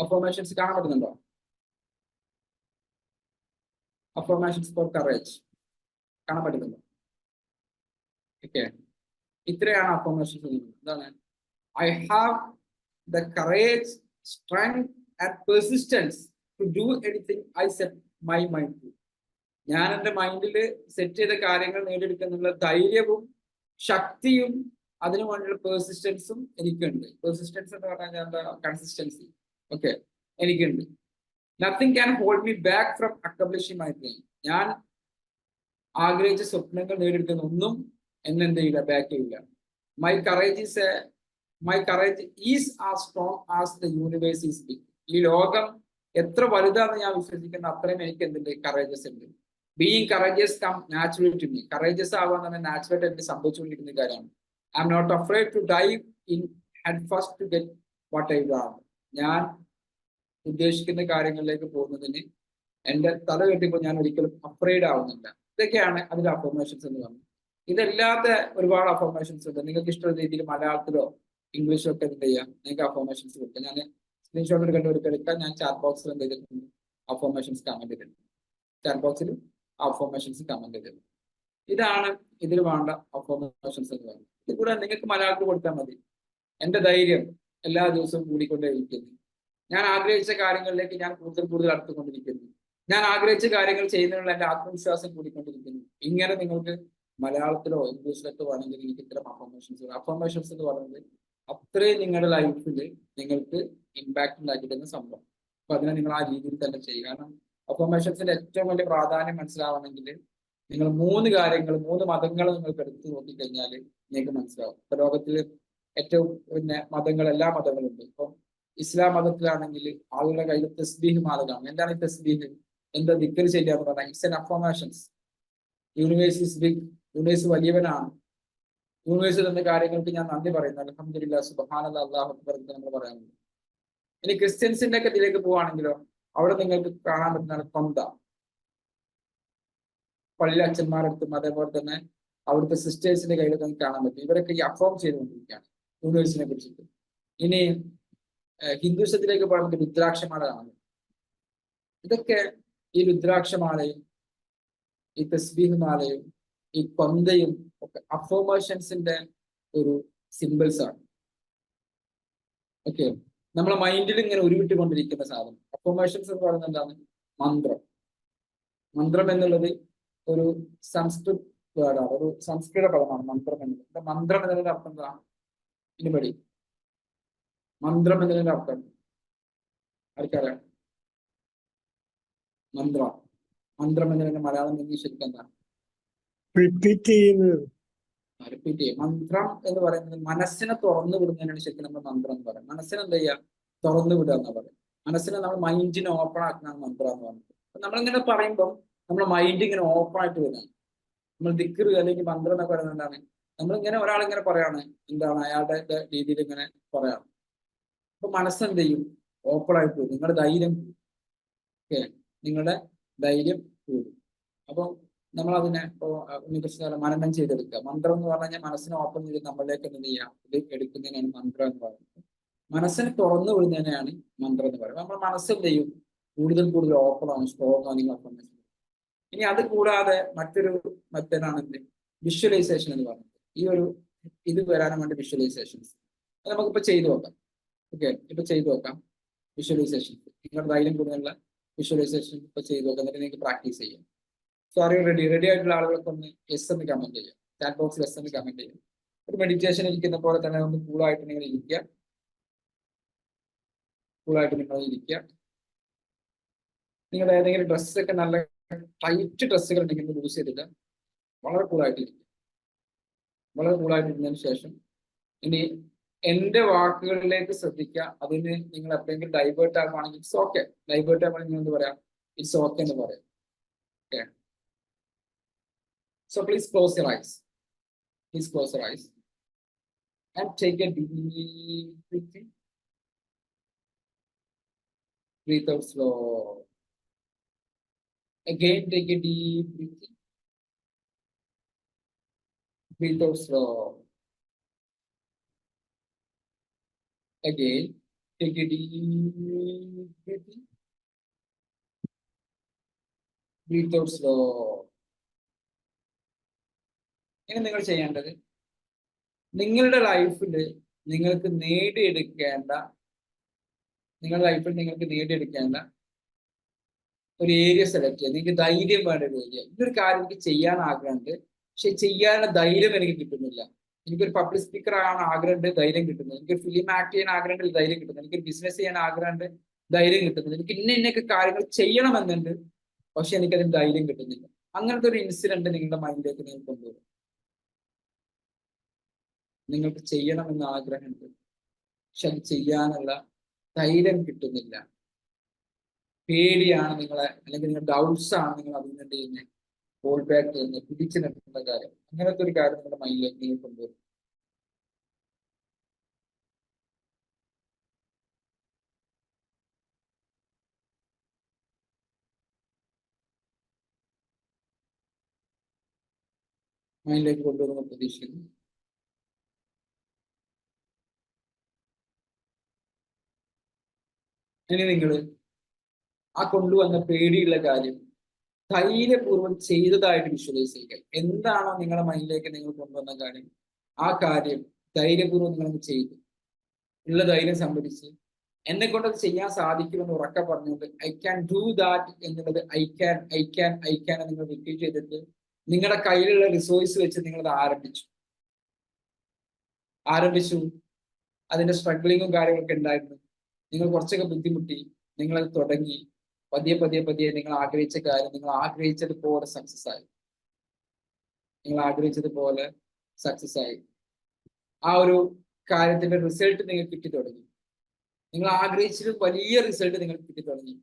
അഫോർമേഷൻസ് കാണാൻ പറ്റുന്നുണ്ടോ അഫോർമേഷൻസ് ഫോർ കറേജ് കാണാൻ പറ്റുന്നുണ്ടോ ഓക്കെ ഇത്രയാണ് അഫോർമേഷൻസ് എന്താണ്? I have the courage strength and persistence to do anything I set my mind to ഞാൻ എന്റെ മൈൻഡിൽ സെറ്റ് ചെയ്ത കാര്യങ്ങൾ നേടിയെടുക്കുന്നുള്ള ധൈര്യവും ശക്തിയും അതിനു വേണ്ടിയുള്ള പെർസിസ്റ്റൻസും എനിക്കുണ്ട്. പെർസിസ്റ്റൻസ് എന്ന് പറഞ്ഞാൽ കൺസിസ്റ്റൻസി ഓക്കെ എനിക്കുണ്ട്. Nothing can hold me back from accomplishing my dream ഞാൻ ആഗ്രഹിച്ച സ്വപ്നങ്ങൾ നേടിയെടുക്കുന്ന ഒന്നും എന്നെ എന്ത് ചെയ്യില്ല ബാക്ക് ചെയ്യില്ല. My courage is a my courage is as strong as the universe is big ഈ ലോകം എത്ര വലുതാന്ന് ഞാൻ വിശ്വസിക്കുന്ന അത്രയും എനിക്ക് എന്തുണ്ട്? കറേജസ് ഉണ്ട്. Being courageous come natural to me courageous ആവാൻ തന്നെ നാച്ചുറൽ എനിക്ക് സംഭവിച്ചുകൊണ്ടിരിക്കുന്ന കാര്യമാണ്. I'm not afraid to dive in head first to get what I want ഞാൻ ഉദ്ദേശിക്കുന്ന കാര്യങ്ങളിലേക്ക് പോകുന്നതിന് എന്റെ തല കെട്ടിപ്പോൾ ഞാൻ ഒരിക്കലും അപ്രൈഡ് ആവുന്നില്ല. ഇതൊക്കെയാണ് അതിന്റെ അഫർമേഷൻസ് എന്ന് പറഞ്ഞത്. ഇതല്ലാത്ത ഒരുപാട് അഫർമേഷൻസ് ഉണ്ട്. നിങ്ങൾക്ക് ഇഷ്ടമുള്ള രീതിയിൽ മലയാളത്തിലോ ഇംഗ്ലീഷോ ഒക്കെ എന്ത് ചെയ്യാം? നിങ്ങൾക്ക് അഫർമേഷൻസ് കൊടുക്കാം. ഞാൻ സ്ക്രീൻഷോട്ട് എടുക്കേണ്ട ഒരു എടുക്കാം ഞാൻ ചാറ്റ് ബോക്സിൽ എന്ത് ചെയ്തിട്ടുണ്ട് അഫർമേഷൻസ് കമന്റ് ചെയ്തിട്ടുണ്ട്. ചാറ്റ് ബോക്സിൽ അഫർമേഷൻസ് കമന്റ് ചെയ്തിട്ടുണ്ട്. ഇതാണ് ഇതിൽ വേണ്ട അഫർമേഷൻസ് എന്ന് പറയുന്നത്. ഇത് കൂടെ നിങ്ങൾക്ക് മലയാളത്തിൽ കൊടുത്താൽ മതി. എന്റെ ധൈര്യം എല്ലാ ദിവസവും കൂടിക്കൊണ്ടേയിരിക്കുന്നു ഞാൻ ആഗ്രഹിച്ച കാര്യങ്ങളിലേക്ക് ഞാൻ കൂടുതൽ കൂടുതൽ അടുത്തുകൊണ്ടിരിക്കുന്നു. ഞാൻ ആഗ്രഹിച്ച കാര്യങ്ങൾ ചെയ്യുന്നതിനുള്ള എന്റെ ആത്മവിശ്വാസം കൂടിക്കൊണ്ടിരിക്കുന്നു. ഇങ്ങനെ നിങ്ങൾക്ക് മലയാളത്തിലോ ഇംഗ്ലീഷിലൊക്കെ വേണമെങ്കിൽ എനിക്ക് ഇത്തരം അഫർമേഷൻസ് അഫർമേഷൻസ് എന്ന് പറയുന്നത് അത്രയും നിങ്ങളുടെ ലൈഫിൽ നിങ്ങൾക്ക് ഇമ്പാക്ട് ഉണ്ടാക്കിയിട്ടുന്ന സംഭവം. അപ്പൊ അതിനെ നിങ്ങൾ ആ രീതിയിൽ തന്നെ ചെയ്യുക. കാരണം അഫർമേഷൻസിന്റെ ഏറ്റവും വലിയ പ്രാധാന്യം മനസ്സിലാവണമെങ്കിൽ നിങ്ങൾ മൂന്ന് കാര്യങ്ങൾ മൂന്ന് മതങ്ങൾ നിങ്ങൾക്ക് എടുത്തു നോക്കിക്കഴിഞ്ഞാൽ നിങ്ങൾക്ക് മനസ്സിലാവും. ഇപ്പൊ ലോകത്തിൽ ഏറ്റവും പിന്നെ മതങ്ങൾ എല്ലാ മതങ്ങളും ഉണ്ട്. ഇപ്പം ഇസ്ലാം മതത്തിലാണെങ്കിൽ ആളുകളുടെ കയ്യിൽ തസ്ബീഹ് മാലകളാണ് എന്താണ് ഈ തസ്ബീഹ്? എന്താ ദിക്കർ ചെയ്യുക എന്ന് പറഞ്ഞാൽ it's an affirmations universe is big universe വലിയവനാണ്. യൂണിവേഴ്സിൽ എന്ന കാര്യങ്ങൾക്ക് ഞാൻ നന്ദി പറയുന്നു. അലഹമില്ല സുബാന അള്ളാഹു നമ്മൾ പറയാറുണ്ട് ഇനി ക്രിസ്ത്യൻസിന്റെ ഒക്കെ ഇതിലേക്ക് പോവാണെങ്കിലോ അവിടെ നിങ്ങൾക്ക് കാണാൻ പറ്റുന്നതാണ് കൊന്ത പള്ളി അച്ഛന്മാരടുത്തും അതേപോലെ തന്നെ അവിടുത്തെ സിസ്റ്റേഴ്സിന്റെ കയ്യിലൊക്കെ കാണാൻ പറ്റും. ഇവരൊക്കെ ഈ അഫോം ചെയ്തുകൊണ്ടിരിക്കുകയാണ് യൂണിവേഴ്സിനെ കുറിച്ചിട്ട്. ഇനി ഹിന്ദുസത്തിലേക്ക് പോകുന്നത് രുദ്രാക്ഷമാലയാണ്. ഇതൊക്കെ ഈ രുദ്രാക്ഷമാലയും ഈ തസ്ബീഹ് മാലയും ഈ കൊന്തയും ഒക്കെ അഫോമേഷൻസിന്റെ ഒരു സിമ്പിൾസ് ആണ്. ഓക്കെ നമ്മളെ മൈൻഡിൽ ഇങ്ങനെ ഉരുവിട്ടുകൊണ്ടിരിക്കുന്ന സാധനം. അഫോമേഷൻസ് എന്ന് പറയുന്നത് എന്താണ്? മന്ത്രം. മന്ത്രം എന്നുള്ളത് ഒരു സംസ്കൃത് വേർഡാണ് ഒരു സംസ്കൃത പദമാണ് മന്ത്രം എന്നുള്ളത്. മന്ത്രം എന്നുള്ളത് അർത്ഥം എന്താണ്? ഇനിപടി മന്ത്രം എന്നതിന്റെ അർത്ഥം. ആർക്കറിയാം? മന്ത്ര. മന്ത്രം എന്നതിന്റെ മലയാളം ഇംഗ്ലീഷ് ശരിക്കും റിപ്പീറ്റ് ചെയ്യുന്നത്. റിപ്പീറ്റ് ചെയ്യും മന്ത്രം എന്ന് പറയുന്നത് മനസ്സിനെ തുറന്നു വിടുന്നതിനാണ് ശരിക്കും നമ്മൾ മന്ത്രം എന്ന് പറയുന്നത്. മനസ്സിനെ എന്താ ചെയ്യുക? തുറന്നു വിടുക എന്ന് പറയും മനസ്സിനെ നമ്മൾ മൈൻഡിനെ ഓപ്പൺ ആക്കുന്നതാണ് മന്ത്രം എന്ന് പറയുന്നത്. നമ്മളിങ്ങനെ പറയുമ്പോൾ നമ്മുടെ മൈൻഡ് ഇങ്ങനെ ഓപ്പൺ ആയിട്ട് വരുന്നത് നമ്മൾ ദിക്കറ് അല്ലെങ്കിൽ മന്ത്രം എന്നൊക്കെ പറയുന്നത് എന്താണ്? നമ്മളിങ്ങനെ ഒരാളിങ്ങനെ പറയാണ്. എന്താണ്? അയാളുടെ രീതിയിൽ ഇങ്ങനെ പറയാണ് അപ്പൊ മനസ്സെന്ത് ചെയ്യും? ഓപ്പൺ ആയി വരും നിങ്ങളുടെ ധൈര്യം ഓക്കെ നിങ്ങളുടെ ധൈര്യം കൂടും. അപ്പോൾ നമ്മൾ അതിനെ ഇപ്പോൾ ഉണ്ണികൃഷ്ണ മനനം ചെയ്തെടുക്കുക. മന്ത്രം എന്ന് പറഞ്ഞു കഴിഞ്ഞാൽ മനസ്സിനെ ഓപ്പൺ ചെയ്ത് നമ്മളിലേക്ക് എന്ത് ചെയ്യാം? ഇത് എടുക്കുന്നതിനാണ് മന്ത്രം എന്ന് പറയുന്നത്. മനസ്സിനെ തുറന്നു വിടുന്നതിനെയാണ് മന്ത്രം എന്ന് പറയുന്നത്. നമ്മൾ മനസ്സെന്ത് ചെയ്യും? കൂടുതൽ കൂടുതൽ ഓപ്പൺ ആണ് സ്ട്രോങ് ആണ് നിങ്ങൾ ഇനി അത് കൂടാതെ മറ്റൊരു മെത്തേഡാണ് എന്ത് വിഷ്വലൈസേഷൻ എന്ന് പറയുന്നത്. ഈ ഒരു ഇത് വരാനും വേണ്ടി വിഷ്വലൈസേഷൻസ് അത് ചെയ്തു നോക്കാം. ഓക്കെ ഇപ്പൊ ചെയ്തു നോക്കാം. വിഷ്വലൈസേഷൻ നിങ്ങളുടെ ധൈര്യം കൂടുതലുള്ള വിഷ്വലൈസേഷൻ ഇപ്പൊ ചെയ്തു നോക്കാം. എന്നിട്ട് നിങ്ങൾക്ക് പ്രാക്ടീസ് ചെയ്യാം. സോ അറിയോ റെഡി റെഡി ആയിട്ടുള്ള ആളുകൾക്ക് ഒന്ന് എസ് എന്ന് കമന്റ് ചെയ്യാം. ചാറ്റ് ബോക്സിൽ എസ് എന്ന് കമന്റ് ചെയ്യാം. ഒരു മെഡിറ്റേഷൻ ഇരിക്കുന്ന പോലെ തന്നെ ഒന്ന് കൂളായിട്ട് നിങ്ങൾ ഇരിക്കുക. കൂളായിട്ട് നിങ്ങൾ ഇരിക്കുക. നിങ്ങളുടെ ഏതെങ്കിലും ഡ്രസ്സൊക്കെ നല്ല ടൈറ്റ് ഡ്രസ്സുകൾ ഉണ്ടെങ്കിൽ യൂസ് ചെയ്തിട്ട് വളരെ കൂളായിട്ട് ഇരിക്കുക. വളരെ കൂളായിട്ട് ഇരുന്നതിന് ശേഷം ഇനി എന്റെ വാക്കുകളിലേക്ക് ശ്രദ്ധിക്കുക. അതിന് നിങ്ങൾ എപ്പോഴെങ്കിലും ഡൈവേർട്ട് ആകുവാണെങ്കിൽ ഇറ്റ്സ് ഓക്കെ ഡൈവേർട്ട് ആകുവാണെങ്കിൽ എന്ത് പറയാം? ഇറ്റ്സ് ഓക്കെ എന്ന് പറയാം. Okay so please close your eyes please close your eyes and take a deep breathe out slow again take a deep breathing breathe out slow. Again, Take it deep. Breathe out slow. ഇനി നിങ്ങൾ ചെയ്യേണ്ടത് നിങ്ങളുടെ ലൈഫിൽ നിങ്ങൾക്ക് നേടിയെടുക്കേണ്ട നിങ്ങളുടെ ലൈഫിൽ നിങ്ങൾക്ക് നേടിയെടുക്കേണ്ട ഒരു ഏരിയ സെലക്ട് ചെയ്യുക നിങ്ങൾക്ക് ധൈര്യം വേണ്ട ഒരു ഏരിയ ഇതൊരു കാര്യം എനിക്ക് ചെയ്യാൻ ആഗ്രഹമുണ്ട് പക്ഷെ ചെയ്യാനുള്ള ധൈര്യം എനിക്ക് കിട്ടുന്നില്ല എനിക്കൊരു പബ്ലിക് സ്പീക്കർ ആകാൻ ആഗ്രഹമുണ്ട് ധൈര്യം കിട്ടുന്നത് എനിക്ക് ഫിലിം ആക്ട് ചെയ്യാൻ ആഗ്രഹമുണ്ട് ധൈര്യം കിട്ടുന്നത് എനിക്ക് ബിസിനസ് ചെയ്യാൻ ആഗ്രഹമുണ്ട് ധൈര്യം കിട്ടുന്നത് എനിക്ക് ഇന്ന ഇന്നൊക്കെ കാര്യങ്ങൾ ചെയ്യണമെന്നുണ്ട് പക്ഷെ എനിക്കതിന് ധൈര്യം കിട്ടുന്നില്ല. അങ്ങനത്തെ ഒരു ഇൻസിഡന്റ് നിങ്ങളുടെ മൈൻഡിലേക്ക് നിങ്ങൾ കൊണ്ടുവരും. നിങ്ങൾക്ക് ചെയ്യണമെന്ന് ആഗ്രഹമുണ്ട് പക്ഷെ അത് ചെയ്യാനുള്ള ധൈര്യം കിട്ടുന്നില്ല. പേടിയാണ് നിങ്ങളെ അല്ലെങ്കിൽ നിങ്ങളുടെ ഡൗട്ട്സ് ആണ് നിങ്ങൾ അതിൽ വേണ്ടി ഹോൾ ബാക്ക് ചെയ്യുന്നത് പിടിച്ചു നിർത്തുന്ന കാര്യം. അങ്ങനത്തെ ഒരു കാര്യം നിങ്ങളുടെ മൈൻഡിലേക്ക് നിങ്ങൾ കൊണ്ടുവരും. മൈൻഡിലേക്ക് കൊണ്ടുവരുന്ന പ്രതീക്ഷിക്കുന്നു. ഇനി നിങ്ങൾ ആ കൊണ്ടുവന്ന പേടിയുള്ള കാര്യം ധൈര്യപൂർവം ചെയ്തതായിട്ട് വിഷ്വലൈസ് ചെയ്യുക എന്താണോ നിങ്ങളുടെ മൈൻഡിലേക്ക് നിങ്ങൾ കൊണ്ടുവന്ന കാര്യം ആ കാര്യം ധൈര്യപൂർവം നിങ്ങൾ ചെയ്തു. ഉള്ള ധൈര്യം സംഭരിച്ച് എന്നെ കൊണ്ട് ചെയ്യാൻ സാധിക്കുമെന്ന് ഉറക്കെ പറഞ്ഞുകൊണ്ട് ഐ ക്യാൻ ഡു ദാറ്റ് എന്നുള്ളത് I can I can I can നിങ്ങൾ റിപ്പീറ്റ് ചെയ്തിട്ട് നിങ്ങളുടെ കയ്യിലുള്ള റിസോഴ്സ് വെച്ച് നിങ്ങൾ അത് ആരംഭിച്ചു. ആരംഭിച്ചു. അതിന്റെ സ്ട്രഗ്ലിങ്ങും കാര്യങ്ങളൊക്കെ ഉണ്ടായിരുന്നു. നിങ്ങൾ കുറച്ചൊക്കെ ബുദ്ധിമുട്ടി. നിങ്ങളത് തുടങ്ങി. പതിയെ പതിയെ പതിയെ നിങ്ങൾ ആഗ്രഹിച്ച കാര്യം നിങ്ങൾ ആഗ്രഹിച്ചതുപോലെ സക്സസ് ആയി. നിങ്ങൾ ആഗ്രഹിച്ചതുപോലെ സക്സസ് ആയി. ആ ഒരു കാര്യത്തിന്റെ റിസൾട്ട് നിങ്ങൾ കിട്ടി തുടങ്ങി. നിങ്ങൾ ആഗ്രഹിച്ചതിലും വലിയ റിസൾട്ട് നിങ്ങൾ കിട്ടി തുടങ്ങി.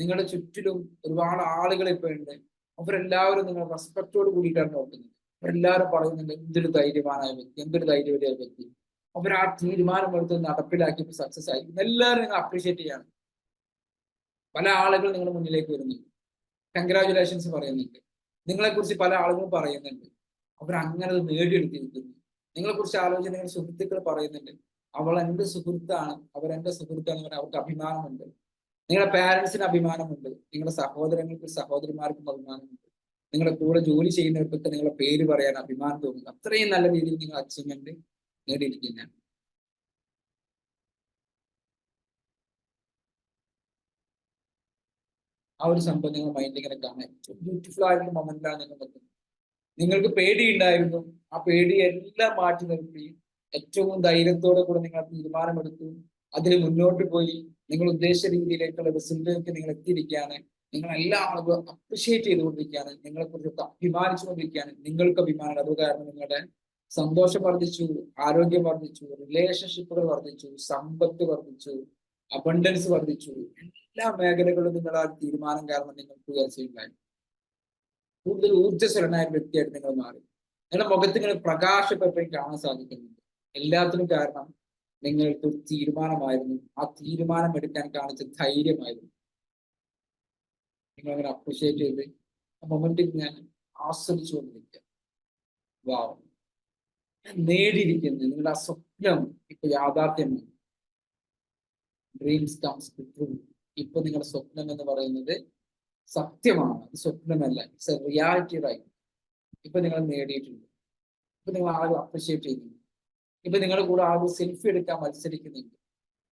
നിങ്ങളുടെ ചുറ്റിലും ഒരുപാട് ആളുകൾ ഇപ്പൊ ഉണ്ട്. അവരെല്ലാവരും നിങ്ങൾ റെസ്പെക്റ്റോട് കൂടിയിട്ടാണ് നോക്കുന്നത്. അവരെല്ലാവരും പറയുന്നുണ്ട് എന്തൊരു ധൈര്യമാനായ വ്യക്തി എന്തൊരു ധൈര്യവതിയായ വ്യക്തി. അവർ ആ തീരുമാനം എടുത്ത് നടപ്പിലാക്കിയപ്പോൾ സക്സസ് ആയി. എല്ലാവരും നിങ്ങൾ അപ്രീഷിയേറ്റ് ചെയ്യാണ്. പല ആളുകൾ നിങ്ങളുടെ മുന്നിലേക്ക് വരുന്നുണ്ട്. കൺഗ്രാചുലേഷൻസ് പറയുന്നുണ്ട്. നിങ്ങളെ കുറിച്ച് പല ആളുകളും പറയുന്നുണ്ട്. അവർ അങ്ങനെ അത് നേടിയെടുത്തിരിക്കുന്നു നിങ്ങളെ കുറിച്ച് ആലോചിച്ച് നിങ്ങളുടെ സുഹൃത്തുക്കൾ പറയുന്നുണ്ട്. അവൾ എന്റെ സുഹൃത്താണ്. അവർ എന്റെ സുഹൃത്താണ്. പറഞ്ഞാൽ അവർക്ക് അഭിമാനമുണ്ട്. നിങ്ങളുടെ പാരന്റ്സിന് അഭിമാനമുണ്ട്. നിങ്ങളുടെ സഹോദരങ്ങൾക്ക് സഹോദരിമാർക്കും അഭിമാനമുണ്ട്. നിങ്ങളുടെ കൂടെ ജോലി ചെയ്യുന്നവർക്കൊക്കെ നിങ്ങളുടെ പേര് പറയാൻ അഭിമാനം തോന്നുന്നു. അത്രയും നല്ല രീതിയിൽ നിങ്ങൾ അച്ചീവ്മെന്റ് നേടിയിരിക്കുന്ന ആ ഒരു സംഭവം നിങ്ങൾ മൈൻഡ് ഇങ്ങനെ കാണാൻ ബ്യൂട്ടിഫുൾ ആയിട്ടുള്ള മൊമെന്റാണ് നിങ്ങൾ നിൽക്കുന്നത് നിങ്ങൾക്ക് പേടി ഉണ്ടായിരുന്നു. ആ പേടി എല്ലാം മാറ്റി നിർത്തി. ഏറ്റവും ധൈര്യത്തോടെ കൂടെ നിങ്ങൾ തീരുമാനമെടുത്തു അതിന് മുന്നോട്ട് പോയി. നിങ്ങൾ ഉദ്ദേശിച്ച രീതിയിലേക്കുള്ള റിസൾട്ടിലേക്ക് നിങ്ങൾ എത്തിയിരിക്കുകയാണ്. നിങ്ങൾ എല്ലാ ആളുകളും അപ്രിഷിയേറ്റ് ചെയ്തുകൊണ്ടിരിക്കുകയാണ്. നിങ്ങളെ കുറിച്ചൊക്കെ അഭിമാനിച്ചുകൊണ്ടിരിക്കുകയാണ്. നിങ്ങൾക്ക് അഭിമാനം. അത് കാരണം നിങ്ങളുടെ സന്തോഷം വർദ്ധിച്ചു ആരോഗ്യം വർദ്ധിച്ചു റിലേഷൻഷിപ്പുകൾ വർദ്ധിച്ചു സമ്പത്ത് വർദ്ധിച്ചു അബണ്ടൻസ് വർദ്ധിച്ചു. എല്ലാ മേഖലകളിലും നിങ്ങൾ ആ തീരുമാനം കാരണം നിങ്ങൾക്ക് ഉയർച്ചയുണ്ടായി. കൂടുതൽ ഊർജസ്വലനായ വ്യക്തിയായിട്ട് നിങ്ങൾ മാറി. നിങ്ങളുടെ മുഖത്ത് ഇങ്ങനെ പ്രകാശപ്പെട്ടും കാണാൻ സാധിക്കുന്നുണ്ട്. എല്ലാത്തിനും കാരണം നിങ്ങൾക്ക് ഒരു തീരുമാനമായിരുന്നു. ആ തീരുമാനം എടുക്കാൻ കാണിച്ച ധൈര്യമായിരുന്നു. നിങ്ങൾ അങ്ങനെ അപ്രിഷിയേറ്റ് ചെയ്ത് ആ മൊമെന്റിൽ ഞാൻ ആസ്വദിച്ചു കൊണ്ടിരിക്കുക. വാവ് നേടിയിരിക്കുന്നത് നിങ്ങളുടെ ആ സ്വപ്നം ഇപ്പൊ യാഥാർത്ഥ്യമാണ്. ഡ്രീംസ് കംസ് ട്രൂ ഇപ്പൊ നിങ്ങളുടെ സ്വപ്നം എന്ന് പറയുന്നത് സത്യമാണ്. സ്വപ്നമല്ല. ഇറ്റ്സ് എ റിയാലിറ്റി റൈറ്റ് ഇപ്പൊ നിങ്ങൾ നേടിയിട്ടുണ്ട്. ഇപ്പൊ നിങ്ങൾ ആളുകൾ അപ്രിഷിയേറ്റ് ചെയ്യുന്നുണ്ട് ഇപ്പൊ നിങ്ങളുടെ കൂടെ ആളുകൾ സെൽഫി എടുക്കാൻ മത്സരിക്കുന്നുണ്ട്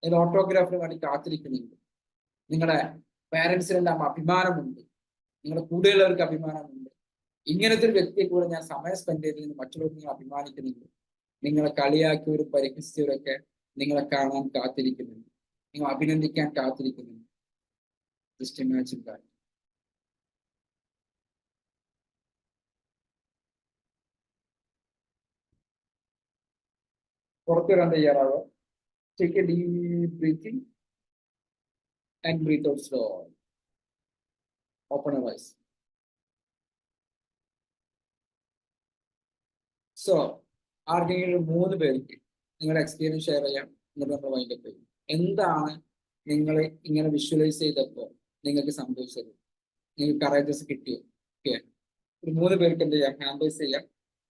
നിങ്ങൾ ഓട്ടോഗ്രാഫിന് വേണ്ടി കാത്തിരിക്കുന്നുണ്ട് നിങ്ങളുടെ പാരൻസിനെല്ലാം അഭിമാനമുണ്ട്. നിങ്ങളുടെ കൂടെയുള്ളവർക്ക് അഭിമാനമുണ്ട്. ഇങ്ങനത്തെ ഒരു വ്യക്തിയെ കൂടെ ഞാൻ സമയം സ്പെൻഡ് ചെയ്തതിന് മറ്റുള്ളവർക്ക് നിങ്ങൾ അഭിമാനിക്കുന്നുണ്ട് നിങ്ങളെ കളിയാക്കിയവരും പരിഹസിച്ചവരൊക്കെ നിങ്ങളെ കാണാൻ കാത്തിരിക്കുന്നുണ്ട്. നിങ്ങൾ അഭിനന്ദിക്കാൻ കാത്തിരിക്കുന്നുണ്ട്. ജസ്റ്റ് ഇമാജിൻ ദാറ്റ് പുറത്തു വരാൻ തയ്യാറാവുക take a deep breathing and breathe out slow open a eyes so ആർക്കെങ്കിലും മൂന്ന് പേർക്ക് നിങ്ങളുടെ എക്സ്പീരിയൻസ് ഷെയർ ചെയ്യാം. എന്നിട്ട് നമ്മൾ വൈൻഡപ്പ് ചെയ്യും. എന്താണ് നിങ്ങൾ ഇങ്ങനെ വിഷ്വലൈസ് ചെയ്തപ്പോൾ നിങ്ങൾക്ക് സംഭവിച്ചത്. നിങ്ങൾക്ക് കറേജസ് കിട്ടിയോ? ഓക്കെ. ഒരു മൂന്ന് പേർക്ക് എന്ത് ചെയ്യാം? ഹാമ്പേഴ്സ് ചെയ്യാം.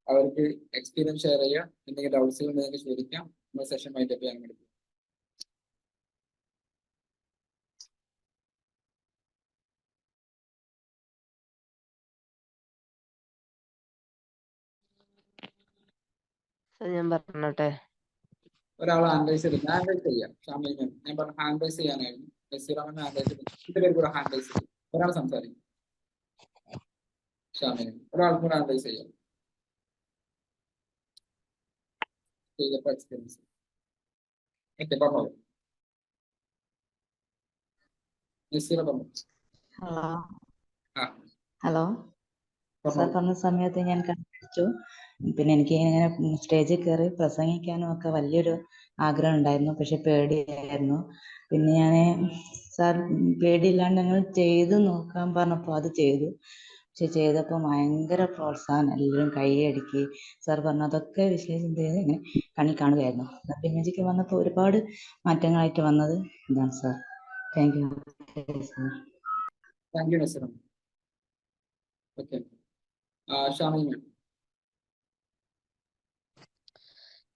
അവർക്ക് എക്സ്പീരിയൻസ് ഷെയർ ചെയ്യാം. എന്തെങ്കിലും ഡൗട്ട്സ് നിങ്ങൾക്ക് ചോദിക്കാം. നമ്മൾ സെഷൻ വൈകിട്ട് ചെയ്യാൻ വേണ്ടി. ഞാൻ പറഞ്ഞോട്ടെ. ഒരാൾ ഹാൻഡ് ചെയ്യാം. ഞാൻ പറഞ്ഞു ഹാൻഡ് ചെയ്യാനായിരുന്നു. നസീറാമൻ ഹാൻഡിൽ റൈസ് ചെയ്തു. രണ്ട് പേര് കൂടെ ഹാൻഡ് റൈസ് ഒരാൾ സംസാരിക്കും. ഷാമിന്. ഒരാൾക്കും കൂടെ ഹാൻഡ് ചെയ്യാം. ചെയ്തപ്പോ എക്സ്പീരിയൻസ് ഓക്കെ പറഞ്ഞോളൂ നസീറ പറഞ്ഞു. ഹലോ ഹലോ സാർ പറഞ്ഞ. സമയത്ത് ഞാൻ കണ്ടു. പിന്നെ എനിക്ക് ഇങ്ങനെ സ്റ്റേജിൽ കയറി പ്രസംഗിക്കാനും ഒക്കെ വലിയൊരു ആഗ്രഹം ഉണ്ടായിരുന്നു പക്ഷെ പേടിയായിരുന്നു. പിന്നെ ഞാൻ സാർ പേടിയില്ലാണ്ട് ഞങ്ങൾ ചെയ്തു നോക്കാൻ പറഞ്ഞപ്പോൾ അത് ചെയ്തു. പക്ഷെ ചെയ്തപ്പോൾ ഭയങ്കര പ്രോത്സാഹനം എല്ലാവരും കൈയടിക്ക്. സാർ പറഞ്ഞു അതൊക്കെ വിശേഷം ചെയ്ത് ഇങ്ങനെ കണ്ണിൽ കാണുകയായിരുന്നു. ഇമേജിക്ക് വന്നപ്പോൾ ഒരുപാട് മാറ്റങ്ങളായിട്ട് വന്നത് ഇതാണ് sir. Thank you thank you okay ഷാമിന്.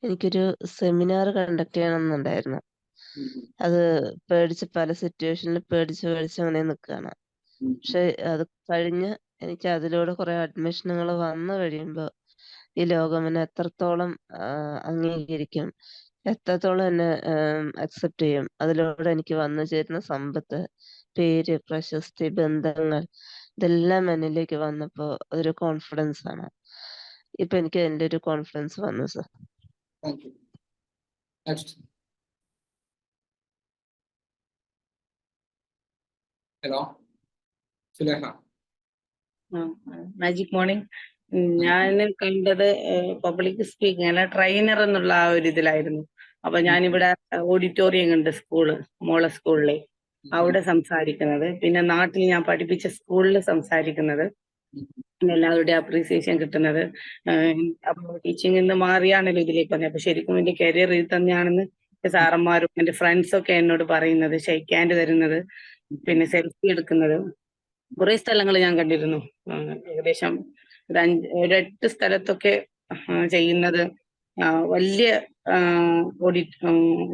എനിക്കൊരു സെമിനാർ കണ്ടക്ട് ചെയ്യണമെന്നുണ്ടായിരുന്നു അത് പേടിച്ച് പല സിറ്റുവേഷനിൽ പേടിച്ച് പേടിച്ച് അങ്ങനെ നിൽക്കുകയാണ് പക്ഷെ അത് കഴിഞ്ഞ് എനിക്ക് അതിലൂടെ കുറെ അഡ്മിഷനുകൾ വന്നു കഴിയുമ്പോൾ ഈ ലോകം എന്നെ എത്രത്തോളം അംഗീകരിക്കും എത്രത്തോളം എന്നെ അക്സെപ്റ്റ് ചെയ്യും അതിലൂടെ എനിക്ക് വന്നു ചേരുന്ന സമ്പത്ത് പേര് പ്രശസ്തി ബന്ധങ്ങൾ ഇതെല്ലാം എന്നിലേക്ക് വന്നപ്പോൾ ഒരു കോൺഫിഡൻസ് ആണ്. ഇപ്പൊ എനിക്ക് എന്റെ ഒരു കോൺഫിഡൻസ് വന്നു sir thank you. Next. Hello. Suleha. Magic morning ഞാൻ കണ്ടത് പബ്ലിക് സ്പീക്കിംഗ് അല്ല ട്രെയിനർ എന്നുള്ള ആ ഒരു ഇതിലായിരുന്നു അപ്പൊ ഞാനിവിടെ ഓഡിറ്റോറിയം കണ്ട് സ്കൂൾ മോളെ സ്കൂളിലെ അവിടെ സംസാരിക്കുന്നത് പിന്നെ നാട്ടിൽ ഞാൻ പഠിപ്പിച്ച സ്കൂളിൽ സംസാരിക്കുന്നത് എല്ലാവരുടെയും അപ്രീസിയേഷൻ കിട്ടുന്നത്. അപ്പൊ ടീച്ചിങ്ങിൽ നിന്ന് മാറിയാണല്ലോ ഇതിലേക്ക് വന്നത് അപ്പൊ ശരിക്കും എന്റെ കരിയർ ഇത് തന്നെയാണെന്ന് സാറന്മാരും എന്റെ ഫ്രണ്ട്സും ഒക്കെ എന്നോട് പറയുന്നത് ഷെയ്ക്കാൻഡ് തരുന്നത് പിന്നെ സെൽഫി എടുക്കുന്നത്. കുറെ സ്ഥലങ്ങൾ ഞാൻ കണ്ടിരുന്നു. ഏകദേശം ഒരു അഞ്ച് ഒരു എട്ട് സ്ഥലത്തൊക്കെ ചെയ്യുന്നത് വലിയ ഓഡി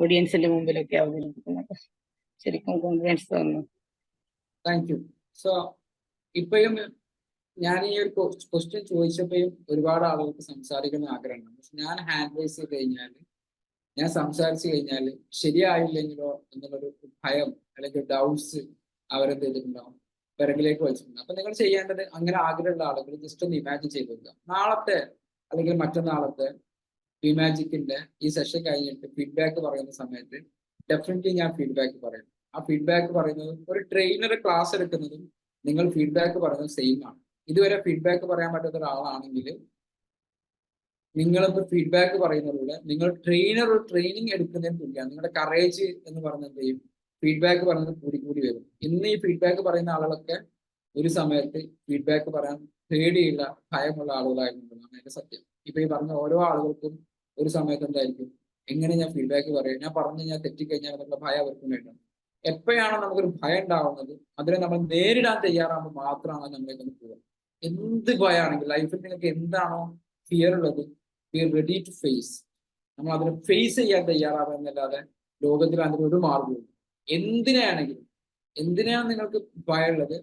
ഓഡിയൻസിന്റെ മുമ്പിലൊക്കെ അവതരിപ്പിക്കുന്നത്. ശരിക്കും കോൺഫിഡൻസ് തോന്നുന്നു താങ്ക് യു സോ ഇപ്പോഴും ഞാൻ ഈ ഒരു ക്വസ്റ്റ്യൻ ചോദിച്ചപ്പോഴും ഒരുപാട് ആളുകൾക്ക് സംസാരിക്കുന്ന ആഗ്രഹമുണ്ട്. പക്ഷെ ഞാൻ ഹാൻഡ് റൈസ് ചെയ്ത് കഴിഞ്ഞാൽ ഞാൻ സംസാരിച്ചു കഴിഞ്ഞാൽ ശരിയായില്ലെങ്കിലോ എന്നുള്ളൊരു ഭയം അല്ലെങ്കിൽ ഡൗട്ട്സ് അവരെന്ത് ചെയ്തിട്ടുണ്ടാവും? പിറകിലേക്ക് വെച്ചിട്ടുണ്ട് അപ്പൊ നിങ്ങൾ ചെയ്യേണ്ടത് അങ്ങനെ ആഗ്രഹമുള്ള ആളുകൾ ജസ്റ്റ് ഒന്ന് ഇമാജിൻ ചെയ്ത് വെക്കുക. നാളത്തെ അല്ലെങ്കിൽ മറ്റന്നാളത്തെ ഇമാജിക്കിന്റെ ഈ സെഷൻ കഴിഞ്ഞിട്ട് ഫീഡ്ബാക്ക് പറയുന്ന സമയത്ത് ഡെഫിനറ്റ്ലി ഞാൻ ഫീഡ്ബാക്ക് പറയും. ആ ഫീഡ്ബാക്ക് പറയുന്നത് ഒരു ട്രെയിനർ ക്ലാസ് എടുക്കുന്നതും നിങ്ങൾ ഫീഡ്ബാക്ക് പറയുന്നത് സെയിം ആണ്. ഇതുവരെ ഫീഡ്ബാക്ക് പറയാൻ പറ്റാത്ത ഒരാളാണെങ്കിൽ നിങ്ങളിപ്പോൾ ഫീഡ്ബാക്ക് പറയുന്നതിലൂടെ നിങ്ങൾ ട്രെയിനർ ട്രെയിനിങ് എടുക്കുന്നതിന് തുല്യമാണ് നിങ്ങളുടെ കറേജ് എന്ന് പറയുന്നത് ചെയ്യും? ഫീഡ്ബാക്ക് പറയുന്നത് കൂടി കൂടി വരും. ഇന്ന് ഈ ഫീഡ്ബാക്ക് പറയുന്ന ആളുകളൊക്കെ ഒരു സമയത്ത് ഫീഡ്ബാക്ക് പറയാൻ പേടിയുള്ള ഭയമുള്ള ആളുകളായിരുന്നു എന്റെ സത്യം. ഇപ്പൊ ഈ പറഞ്ഞ ഓരോ ആളുകൾക്കും ഒരു സമയത്ത് എന്തായിരിക്കും? എങ്ങനെ ഞാൻ ഫീഡ്ബാക്ക് പറയും? ഞാൻ പറഞ്ഞു ഞാൻ തെറ്റിക്കഴിഞ്ഞാൽ എന്നുള്ള ഭയം അവർക്കും വേണ്ടത് എപ്പോഴാണോ നമുക്കൊരു ഭയം ഉണ്ടാവുന്നത് അതിനെ നമ്മൾ നേരിടാൻ തയ്യാറാകുമ്പോൾ മാത്രമാണ് നമ്മളെ കൊണ്ട് പോകുക എന്ത് ഭയമാണെങ്കിൽ ലൈഫിൽ നിങ്ങൾക്ക് എന്താണോ ഫിയർ ഉള്ളത് വി റെഡി ടു ഫേസ് നമ്മൾ അതിനെ ഫേസ് ചെയ്യാൻ തയ്യാറാവുക എന്നല്ലാതെ ലോകത്തിൽ അതിന് ഒരു മാർഗവും എന്തിനാണെങ്കിലും എന്തിനാണ് നിങ്ങൾക്ക് ഭയമുള്ളത്?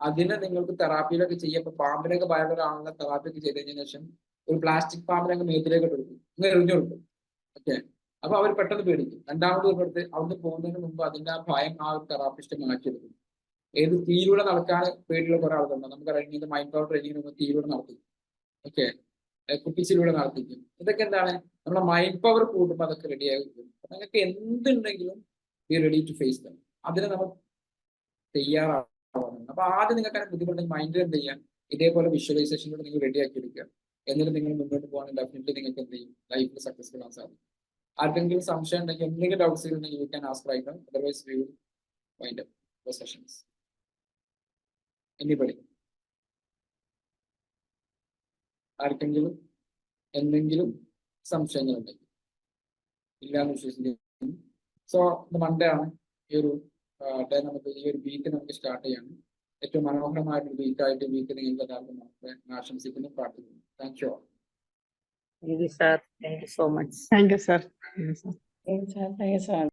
അതിനെ നിങ്ങൾക്ക് തെറാപ്പിയിലൊക്കെ ചെയ്യുക ഇപ്പൊ പാമ്പിനൊക്കെ ഭയമുള്ള ഒരാളെ തെറാപ്പി ഒക്കെ ചെയ്ത് കഴിഞ്ഞതിന് ശേഷം ഒരു പ്ലാസ്റ്റിക് പാമ്പിനൊക്കെ മേത്തിലേക്ക് കൊടുക്കും. ഇങ്ങനെ എറിഞ്ഞു കൊടുക്കും. ഓക്കെ? അപ്പൊ അവർ പെട്ടെന്ന് പേടിക്കും. രണ്ടാമത് ഇവിടുത്തെ അവിടുന്ന് പോകുന്നതിന് മുമ്പ് അതിന്റെ ആ ഭയം ആ ഒരു തെറാപ്പിസ്റ്റ് മാറ്റിയെടുക്കും. ഏത് തീയിലൂടെ നടക്കാൻ പേടിയുള്ള കുറെ നമുക്ക് നമുക്കറിയാം ഇങ്ങനത്തെ മൈൻഡ് പവർ ട്രെയിനിങ് നമ്മൾ തീയിലൂടെ നടത്തിക്കും ഓക്കെ കുട്ടിച്ചിലൂടെ നടത്തിക്കും. ഇതൊക്കെ എന്താണ്? നമ്മുടെ മൈൻഡ് പവർ കൂട്ടുമ്പോൾ അതൊക്കെ റെഡി ആയി നിങ്ങൾക്ക് എന്തുണ്ടെങ്കിലും we ready to face them അതിന് നമ്മൾ തയ്യാറാവണം. അപ്പൊ ആദ്യം നിങ്ങൾക്ക് അങ്ങനെ ബുദ്ധിമുട്ടുണ്ടെങ്കിൽ മൈൻഡിൽ എന്ത് ചെയ്യാം? ഇതേപോലെ വിഷ്വലൈസേഷനിലൂടെ നിങ്ങൾ റെഡി ആക്കി എടുക്കുക. എന്നിട്ട് നിങ്ങൾ മുന്നോട്ട് പോകാൻ ഡെഫിനറ്റ്ലി നിങ്ങൾക്ക് എന്ത് ചെയ്യും? ലൈഫിൽ സക്സസ്ഫുൾ ആകാൻ സാധിക്കും. ആർക്കെങ്കിലും സംശയം ഉണ്ടെങ്കിൽ എന്തെങ്കിലും ഡൗട്ട്സ് ഉണ്ടെങ്കിൽ you can ask otherwise we will wind sessions anybody ആർക്കെങ്കിലും എന്തെങ്കിലും സംശയങ്ങളുണ്ടെങ്കിൽ ഇല്ലാന്ന് വിശ്വസിക്കുന്നു സോ മൺഡേ ആണ്. ഈ ഒരു ഡേ നമുക്ക് ഈ ഒരു വീക്ക് നമുക്ക് സ്റ്റാർട്ട് ചെയ്യാണ്. ഏറ്റവും മനോഹരമായിട്ടൊരു വീക്കായിട്ട് വീക്ക് നിങ്ങൾക്ക് എല്ലാവർക്കും നമുക്ക് ആശംസിക്കുന്നു പ്രാർത്ഥിക്കുന്നു. Thank you thank you sir thank you so much thank you sir thank you sir sir.